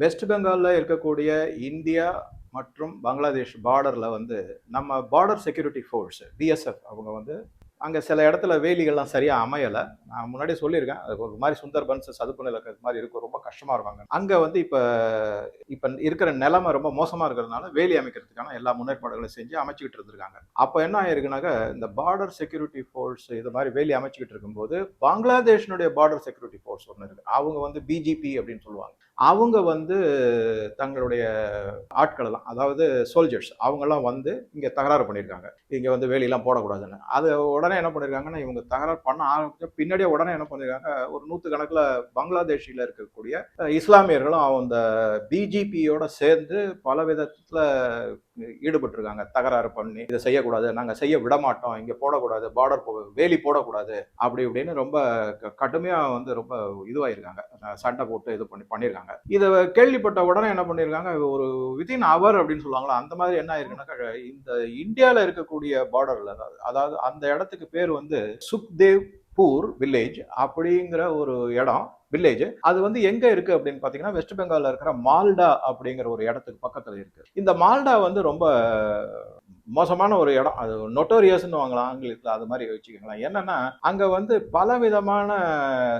West பெங்காலில் இருக்கக்கூடிய India மற்றும் பங்களாதேஷ் பார்டரில் வந்து நம்ம பார்டர் செக்யூரிட்டி ஃபோர்ஸ் பிஎஸ்எஃப் அவங்க வந்து அங்கே சில இடத்துல வேலிகள்லாம் சரியாக அமையலை. நான் முன்னாடியே சொல்லியிருக்கேன். அது ஒரு மாதிரி சுந்தர்பன்ஸ் சதுப்பு நில மாதிரி இருக்கும் ரொம்ப கஷ்டமாக இருப்பாங்க. அங்கே வந்து இப்போ இப்போ இருக்கிற நிலைமை ரொம்ப மோசமாக இருக்கிறதுனால வேலி அமைக்கிறதுக்கான எல்லா முன்னேற்பாடுகளும் செஞ்சு அமைச்சிக்கிட்டு இருந்திருக்காங்க. அப்போ என்ன ஆயிருக்குனாக்க இந்த பார்டர் செக்யூரிட்டி ஃபோர்ஸ் இது மாதிரி வேலி அமைச்சிக்கிட்டு இருக்கும்போது பங்களாதேஷனுடைய பார்டர் செக்யூரிட்டி ஃபோர்ஸ் ஒன்று இருக்குது அவங்க வந்து பிஜிபி அப்படின்னு சொல்லுவாங்க. அவங்க வந்து தங்களுடைய ஆட்கள் எல்லாம் அதாவது சோல்ஜர்ஸ் அவங்கெல்லாம் வந்து இங்கே தகராறு பண்ணியிருக்காங்க. இங்கே வந்து வேலையெல்லாம் போடக்கூடாதுன்னு. அது உடனே என்ன பண்ணியிருக்காங்கன்னா இவங்க தகராறு பண்ண ஆரம்பிச்ச பின்னாடியே உடனே என்ன பண்ணியிருக்காங்க ஒரு நூற்று கணக்கில் பங்களாதேஷில் இருக்கக்கூடிய இஸ்லாமியர்களும் அந்த பிஜிபியோட சேர்ந்து பல விதத்தில் ஈடுபட்டிருக்காங்க. தகராறு பண்ணி இதை செய்யக்கூடாது நாங்கள் செய்ய விட மாட்டோம் இங்கே போடக்கூடாது பார்டர் போ வேலி போடக்கூடாது அப்படி இப்படின்னு ரொம்ப க- வந்து ரொம்ப இதுவாயிருக்காங்க. சண்டை போட்டு இது பண்ணி பண்ணியிருக்காங்க. இதை கேள்விப்பட்ட உடனே என்ன பண்ணியிருக்காங்க ஒரு வித்தின் அவர் அப்படின்னு சொல்லுவாங்களா அந்த மாதிரி என்ன ஆயிருக்குன்னா இந்த இந்தியாவில் இருக்கக்கூடிய பார்டர்ல அதாவது அந்த இடத்துக்கு பேர் வந்து சுக்தேவ் பூர் வில்லேஜ் அப்படிங்கிற ஒரு இடம் வில்லேஜ் அது வந்து எங்க இருக்கு அப்படின்னு பாத்தீங்கன்னா வெஸ்ட் பெங்கால்ல இருக்கிற மால்டா அப்படிங்கிற ஒரு இடத்துக்கு பக்கத்துல இருக்கு. இந்த மால்டா வந்து ரொம்ப மோசமான ஒரு இடம். அது நொட்டோரியஸ்னு வாங்கலாம் ஆங்கிலத்தில் அது மாதிரி வச்சுக்கோங்களேன். என்னன்னா அங்கே வந்து பல விதமான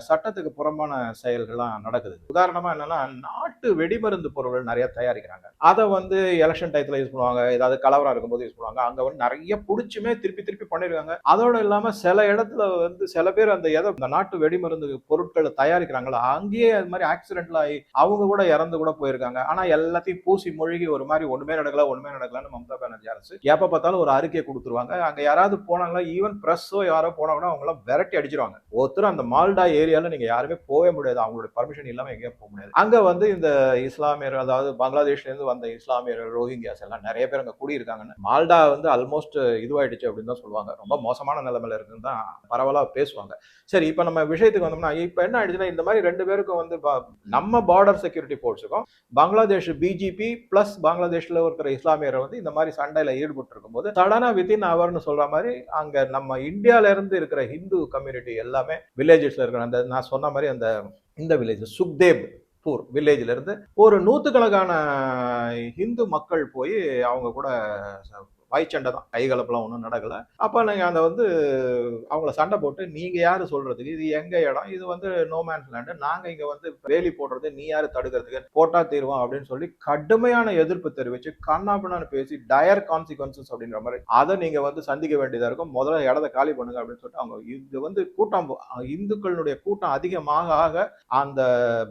சட்டத்துக்கு புறம்பான செயல்கள்லாம் நடக்குது. உதாரணமாக என்னன்னா நாட்டு வெடிமருந்து பொருட்கள் நிறைய தயாரிக்கிறாங்க. அதை வந்து எலெக்ஷன் டயத்துல யூஸ் பண்ணுவாங்க. ஏதாவது கலவரம் இருக்கும்போது யூஸ் பண்ணுவாங்க. அங்கே வந்து நிறைய பிடிச்சுமே திருப்பி திருப்பி பண்ணிருக்காங்க. அதோட இல்லாமல் சில இடத்துல வந்து சில பேர் அந்த எதை இந்த நாட்டு வெடிமருந்து பொருட்களை தயாரிக்கிறாங்களோ அங்கேயே அது மாதிரி ஆக்சிடென்ட்ல ஆகி அவங்க கூட இறந்து கூட போயிருக்காங்க. ஆனால் எல்லாத்தையும் பூசி மூழ்கி ஒரு மாதிரி ஒன்றுமே நடக்கல ஒன்றுமே நடக்கலன்னு மம்தா பானர்ஜி அரசு எப்ப பார்த்தாலும் ஒரு அறிக்கையை கொடுத்துருவாங்க. அங்க யாராவது போனாங்களா ஈவன் பிரஸ்ஸோ யாரோ போனாங்கன்னா அவங்க எல்லாம் விரட்டி அடிச்சிருவாங்க. ஒருத்தர் அந்த மால்டா ஏரியால நீங்க யாருமே போகவே முடியாது. அவங்களோட பர்மிஷன் இல்லாம எங்கேயும் போக முடியாது. அங்க வந்து இந்த இஸ்லாமியர் அதாவது பங்களாதேஷ்ல இருந்து வந்த இஸ்லாமியர் ரோஹிங்கியாஸ் எல்லாம் நிறைய பேர் அங்க கூடியிருக்காங்கன்னு. மால்டா வந்து ஆல்மோஸ்ட் இதுவாயிடுச்சு அப்படின்னு தான் சொல்லுவாங்க. ரொம்ப மோசமான நிலைமையில இருக்குன்னு தான் பரவலா பேசுவாங்க. சரி இப்போ நம்ம விஷயத்துக்கு வந்தோம்னா இப்போ என்ன ஆயிடுச்சுன்னா இந்த மாதிரி ரெண்டு பேருக்கும் வந்து நம்ம பார்டர் செக்யூரிட்டி போர்ட்ஸுக்கும் பங்களாதேஷ் பிஜிபி பிளஸ் பங்களாதேஷ்ல இருக்கிற இஸ்லாமியரை வந்து இந்த மாதிரி சண்டையில ஈடுபட்டு இருக்கும்போது சடனா வித்தின் அவர்னு சொல்ற மாதிரி அங்க நம்ம இந்தியால இருந்து இருக்கிற ஹிந்து கம்யூனிட்டி எல்லாமே வில்லேஜஸ்ல இருக்கிற அந்த நான் சொன்ன மாதிரி அந்த இந்த வில்லேஜ் சுக்தேவ் பூர் வில்லேஜ்ல இருந்து ஒரு நூத்துக்கணக்கான ஹிந்து மக்கள் போய் அவங்க கூட வாய்ச்சண்டை தான் கைகலப்பெல்லாம் ஒன்றும் நடக்கலை. அப்போ நீங்கள் அந்த வந்து அவங்கள சண்டை போட்டு நீங்கள் யார் சொல்கிறதுக்கு இது எங்கள் இடம்? இது வந்து நோமேன்ஸ் லேண்டு நாங்கள் இங்கே வந்து வேலி போடுறது நீ யார் தடுக்கிறதுக்கு? போட்டா தீர்வோம் அப்படின்னு சொல்லி கடுமையான எதிர்ப்பு தெரிவித்து கண்ணாபின்னான்னு பேசி டயர் கான்சிக்வன்சஸ் அப்படின்ற மாதிரி அதை நீங்கள் வந்து சந்திக்க வேண்டியதாக இருக்கும். முதல்ல இடத்த காலி பண்ணுங்க அப்படின்னு சொல்லிட்டு அவங்க இது வந்து கூட்டம் இந்துக்களுடைய கூட்டம் அதிகமாக ஆக அந்த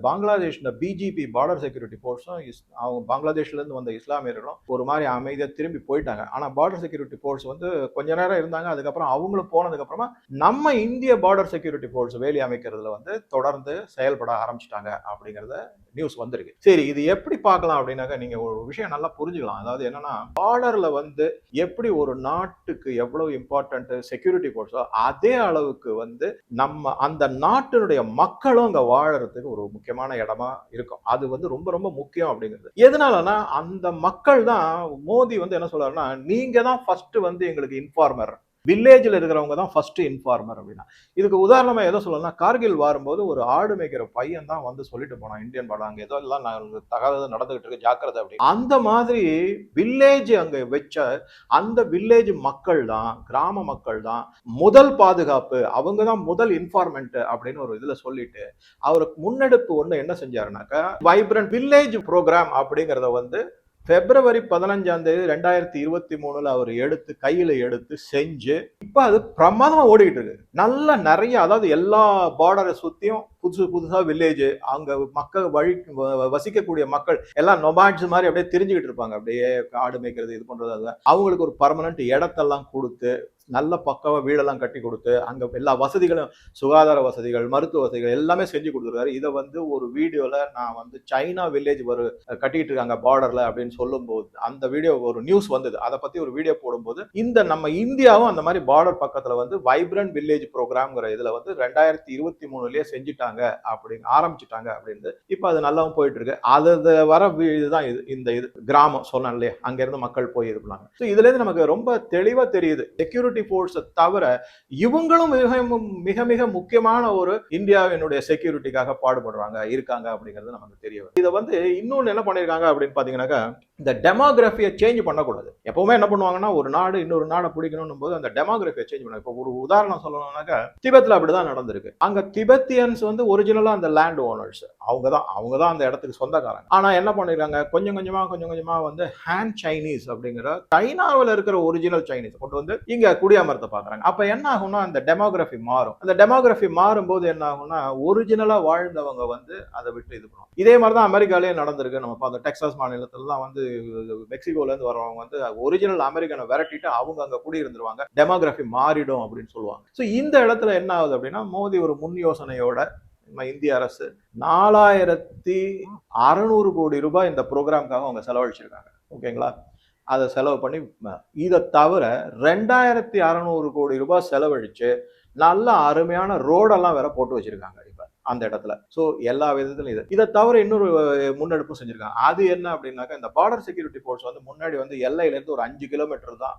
பங்களாதேஷ் இந்த பிஜிபி பார்டர் செக்யூரிட்டி ஃபோர்ஸும் அவங்க பங்களாதேஷ்லேருந்து வந்த இஸ்லாமியர்களும் ஒரு மாதிரி அமைதியாக திரும்பி போயிட்டாங்க. ஆனால் பார்டர் செக்யூரிட்டி ஃபோர்ஸ் வந்து கொஞ்ச நேரம் இருந்தாங்க அதுக்கப்புறம் அவங்களும் போனதுக்கப்புறமா நம்ம இந்திய பார்டர் செக்யூரிட்டி ஃபோர்ஸ் வேலி அமைக்கிறதுல வந்து தொடர்ந்து செயல்பட ஆரம்பிச்சிட்டாங்க அப்படிங்கிறத நியூஸ் வந்திருக்கு. சரி இது எப்படி பார்க்கலாம் அப்படின்னாக்க நீங்க ஒரு விஷயம் நல்லா புரிஞ்சுக்கலாம். அதாவது என்னன்னா பார்டர்ல வந்து எப்படி ஒரு நாட்டுக்கு எவ்வளவு இம்பார்ட்டன்ட் செக்யூரிட்டி ஃபோர்ஸோ அதே அளவுக்கு வந்து நம்ம அந்த நாட்டினுடைய மக்களும் அங்க வாழறதுக்கு ஒரு முக்கியமான இடமா இருக்கும். அது வந்து ரொம்ப ரொம்ப முக்கியம் அப்படிங்கிறது. எதனாலனா அந்த மக்கள் தான் மோடி வந்து என்ன சொல்றாருன்னா நீங்க தான் ஃபர்ஸ்ட் வந்து எங்களுக்கு இன்ஃபார்மர் வில்லேஜில் இருக்கிறவங்க தான் ஃபர்ஸ்ட் இன்ஃபார்மர் அப்படின்னா. இதுக்கு உதாரணமா எதை சொல்லணும்னா கார்கில் வரும்போது ஒரு ஆடு மேய்க்கிற பையன் தான் வந்து சொல்லிட்டு போனான் இந்தியன் பாடம். அங்க ஏதோ எல்லாம் நாங்கள் தகாதது நடந்துகிட்டு இருக்கு ஜாக்கிரதை அப்படி அந்த மாதிரி வில்லேஜ் அங்க வச்ச அந்த வில்லேஜ் மக்கள் தான் கிராம மக்கள் தான் முதல் பாதுகாப்பு அவங்க தான் முதல் இன்ஃபார்மெண்ட் அப்படின்னு ஒரு இதுல சொல்லிட்டு அவருக்கு முன்னெடுப்பு ஒண்ணு என்ன செஞ்சாருனாக்கா வைப்ரண்ட் வில்லேஜ் ப்ரோக்ராம் அப்படிங்கறத வந்து பிப்ரவரி பதினஞ்சாம் தேதி ரெண்டாயிரத்தி இருபத்தி மூணுல அவர் எடுத்து கையில எடுத்து செஞ்சு இப்ப அது பிரமாதமா ஓடிக்கிட்டு இருக்கு. நல்லா நிறைய அதாவது எல்லா பார்டரை சுத்தியும் புதுசு புதுசா வில்லேஜ் அங்க மக்கள் வழி வ- வசிக்கக்கூடிய மக்கள் எல்லாம் நொமாட்ஸ் மாதிரி அப்படியே தெரிஞ்சுக்கிட்டு இருப்பாங்க. அப்படியே காடு மேய்க்கிறது இது பண்றது அதுதான் அவங்களுக்கு ஒரு பர்மனன்ட் இடத்தெல்லாம் கொடுத்து நல்ல பக்கவா வீடெல்லாம் கட்டி கொடுத்து அங்கே எல்லா வசதிகளும் சுகாதார வசதிகள் மருத்துவ வசதிகள் எல்லாமே செஞ்சு கொடுத்துருக்காரு. இதை வந்து ஒரு வீடியோவில் நான் வந்து சைனா வில்லேஜ் ஒரு கட்டிக்கிட்டு இருக்காங்க பார்டரில் அப்படின்னு சொல்லும்போது அந்த வீடியோ ஒரு நியூஸ் வந்தது. அதை பற்றி ஒரு வீடியோ போடும்போது இந்த நம்ம இந்தியாவும் அந்த மாதிரி பார்டர் பக்கத்தில் வந்து வைப்ரண்ட் வில்லேஜ் ப்ரோக்ராம்ங்கிற இதில் வந்து ரெண்டாயிரத்தி இருபத்தி மூணுலேயே செஞ்சுட்டாங்க இருக்காங்க ஆரம்பிச்சிட்டாங்க அப்படின்னு. இப்போ அது நல்லாவும் போயிட்டு இருக்கு அது வர வி- இதுதான் இது இந்த இது கிராமம் சொன்னேன் இல்லையா? அங்கேருந்து மக்கள் போய் இது பண்ணாங்க. ஸோ இதுலேருந்து நமக்கு ரொம்ப தெளிவாக தெரியுது. செக்யூரிட்டி ஃபோர்ஸை தவிர இவங்களும் மிக மிக மிக முக்கியமான ஒரு இந்தியாவினுடைய செக்யூரிட்டிக்காக பாடுபடுறாங்க இருக்காங்க அப்படிங்கிறது நமக்கு தெரிய வருது. இதை வந்து இன்னொன்று என்ன பண்ணியிருக்காங்க அப்படின்னு பார்த்தீங்கன்னாக்கா இந்த டெமோகிராஃபியை சேஞ்ச் பண்ணக்கூடாது. எப்பவுமே என்ன பண்ணுவாங்கன்னா ஒரு நாடு இன்னொரு நாடை பிடிக்கணும் போது அந்த டெமோகிராஃபியை சேஞ்ச் பண்ண இப்போ ஒரு உதாரணம் சொல்லணும்னாக்கா திபெத்தில் அப்படிதான் நடந்திருக்கு. அங்க திபெத்தியன்ஸ் வந்து ஒரிஜினலா அந்த லேண்ட் ஓனர்ஸ் அவங்க தான் அவங்க தான் அந்த இடத்துக்கு சொந்தக்காரங்க. ஆனா என்ன பண்ணிருக்காங்க? கொஞ்சம் கொஞ்சமா கொஞ்சம் கொஞ்சமா வந்து ஹேண்ட் சைனீஸ் அப்படிங்கிற சைனாவில் இருக்கிற ஒரிஜினல் சைனீஸ் கொண்டு வந்து இங்க குடியமர்த்த பாக்குறாங்க. அப்ப என்ன ஆகும்னா அந்த டெமோகிராஃபி மாறும். அந்த டெமோகிராஃபி மாறும்போது என்ன ஆகும்னா ஒரிஜினலா வாழ்ந்தவங்க வந்து அதை விட்டு இது பண்ணுவோம் இதே மாதிரி தான் அமெரிக்காலேயே நடந்திருக்கு. நம்ம பார்த்தோம் டெக்சாஸ் மாநிலத்துல தான் வந்து மெக்சிகோல இருந்து வரவங்க வந்து ஒரிஜினல் அமெரிக்கனை விரட்டிட்டு அவங்க அங்க குடியிருந்துருவாங்க. டெமோகிராஃபி மாறிடும் அப்படின்னு சொல்லுவாங்க. ஸோ இந்த இடத்துல என்ன ஆகுது அப்படின்னா மோடி ஒரு முன் யோசனையோட நம்ம இந்திய அரசு நாலாயிரத்தி அறநூறு கோடி ரூபாய் இந்த ப்ரோக்ராம்காக அவங்க செலவழிச்சிருக்காங்க. ஓகேங்களா அதை செலவு பண்ணி இதை தவிர ரெண்டாயிரத்தி அறநூறு கோடி ரூபாய் செலவழிச்சு நல்ல அருமையான ரோடெல்லாம் வேற போட்டு வச்சிருக்காங்க. இப்ப அந்த இடத்துல. ஸோ எல்லா விதத்திலும் இது. இதை தவிர இன்னொரு முன்னெடுப்பும் செஞ்சிருக்காங்க. அது என்ன அப்படின்னாக்கா இந்த பார்டர் செக்யூரிட்டி ஃபோர்ஸ் வந்து முன்னாடி வந்து எல்லையிலேருந்து ஒரு அஞ்சு கிலோமீட்டர் தான்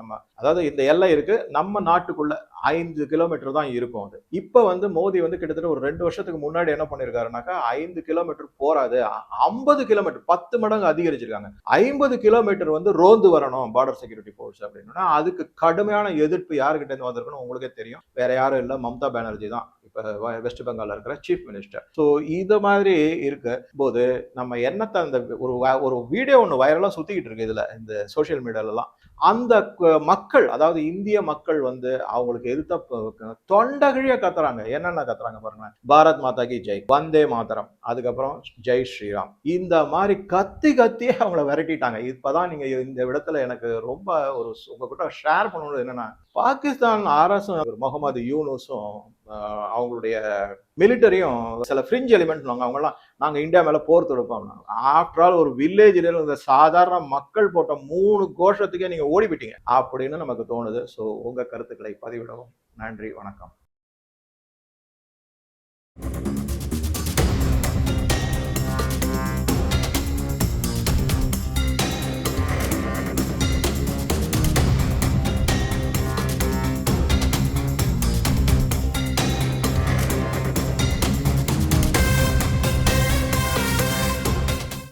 நம்ம அதாவது இந்த எல்லை இருக்கு. நம்ம நாட்டுக்குள்ள ஐந்து கிலோமீட்டர் தான் இருக்கும் அது. இப்போ வந்து மோடி வந்து கிட்டத்தட்ட ஒரு ரெண்டு வருஷத்துக்கு முன்னாடி என்ன பண்ணியிருக்காருனாக்கா ஐந்து கிலோமீட்டர் போறாது. ஐம்பது கிலோமீட்டர் பத்து மடங்கு அதிகரிச்சிருக்காங்க. ஐம்பது கிலோமீட்டர் வந்து ரோந்து வரணும் பார்டர் செக்யூரிட்டி ஃபோர்ஸ் அப்படின்னா அதுக்கு கடுமையான எதிர்ப்பு யாருக்கிட்ட இருந்து வந்திருக்குன்னு உங்களுக்கே தெரியும். வேற யாரும் இல்லை மம்தா பானர்ஜி தான். இப்போ வெஸ்ட் பெங்காலில் இருக்கிற சீஃப் மினிஸ்டர் ஸோ இது மாதிரி இருக்க. போது நம்ம என்னத்தை அந்த ஒரு ஒரு வீடியோ ஒன்று வைரலாக சுற்றிக்கிட்டு இருக்கு இதில் இந்த சோஷியல் மீடியாலலாம் அந்த மக்கள் அதாவது இந்திய மக்கள் வந்து அவங்களுக்கு எதிர்த்த தொண்டகிழிய கத்துறாங்க. என்னென்ன கத்துறாங்க பாருங்களேன். பாரத் மாதா கி ஜெய் வந்தே மாதரம் அதுக்கப்புறம் ஜெய் ஸ்ரீராம். இந்த மாதிரி கத்தி கத்தியே அவங்கள விரட்டிட்டாங்க. இப்பதான் நீங்க இந்த இடத்துல எனக்கு ரொம்ப ஒரு உங்ககிட்ட ஷேர் பண்ணணும் என்னன்னா பாகிஸ்தான் அரசும் முகமது யூனுஸும் அவங்களுடைய மிலிட்டரியும் சில ஃப்ரிஞ்ச் எலிமெண்ட் அவங்கலாம் நாங்கள் இந்தியா மேலே போர் தொடுப்போம் ஆஃப்டர் ஆல் ஒரு வில்லேஜில் இருந்த சாதாரண மக்கள் போட்ட மூணு கோஷத்துக்கே நீங்கள் ஓடி போயிட்டீங்க. அப்படின்னு நமக்கு தோணுது. ஸோ உங்கள் கருத்துக்களை பதிவிடவும். நன்றி வணக்கம்.